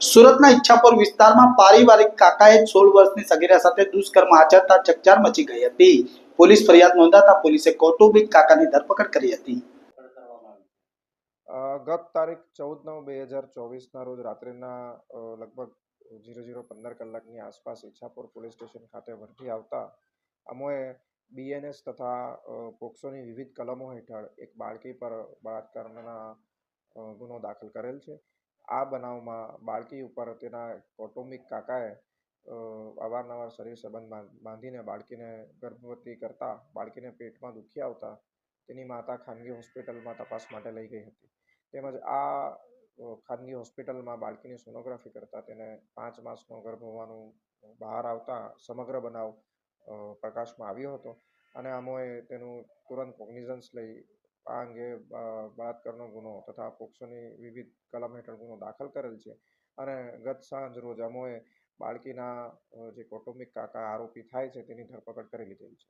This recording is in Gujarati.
સુરતના ઈચ્છાપુર વિસ્તારમાં પારિવારિક કાકાએ સોળ વર્ષની સગીરા સાથે દુષ્કર્મ આચરતા ચકચાર મચી ગઈ હતી. પોલીસ ફરિયાદ નોંધાતા પોલીસે કૌટુંબિક કાકાની ધરપકડ કરી હતી. ગત તારીખ ચૌદ નવ બે હજાર ચોવીસના રોજ રાત્રિના લગભગ ઝીરો ઝીરો પંદર કલાકની આસપાસ ઈચ્છાપુર પોલીસ સ્ટેશન ખાતે ભરતી આવતા અમોએ બીએનએસ તથા પોક્સોની વિવિધ કલમો હેઠળ એક બાળકી પર બળાત્કારના ગુનો દાખલ કરેલ છે. આ બનાવમાં બાળકી ઉપર તેના કૌટુંબિક કાકાએ અવારનવાર શરીર સંબંધ બાંધીને બાળકીને ગર્ભવતી કરતા, બાળકીને પેટમાં દુખી આવતા, તેની માતા ખાનગી હોસ્પિટલમાં તપાસ માટે લઈ ગઈ હતી. તેમજ આ ખાનગી હોસ્પિટલમાં બાળકીની સોનોગ્રાફી કરતાં તેને પાંચ માસનો ગર્ભ હોવાનું બહાર આવતા સમગ્ર બનાવ પ્રકાશમાં આવ્યો હતો. અને આમોએ તેનું તુરંત કોગ્નિઝન્સ લઈ આ અંગે બળાત્કારનો ગુનો તથા પોક્સોની વિવિધ કલમ હેઠળ ગુનો દાખલ કરેલ છે. અને ગત સાંજ રોજ અમોએ બાળકીના જે કૌટુંબિક કાકા આરોપી થાય છે તેની ધરપકડ કરી લીધેલ છે.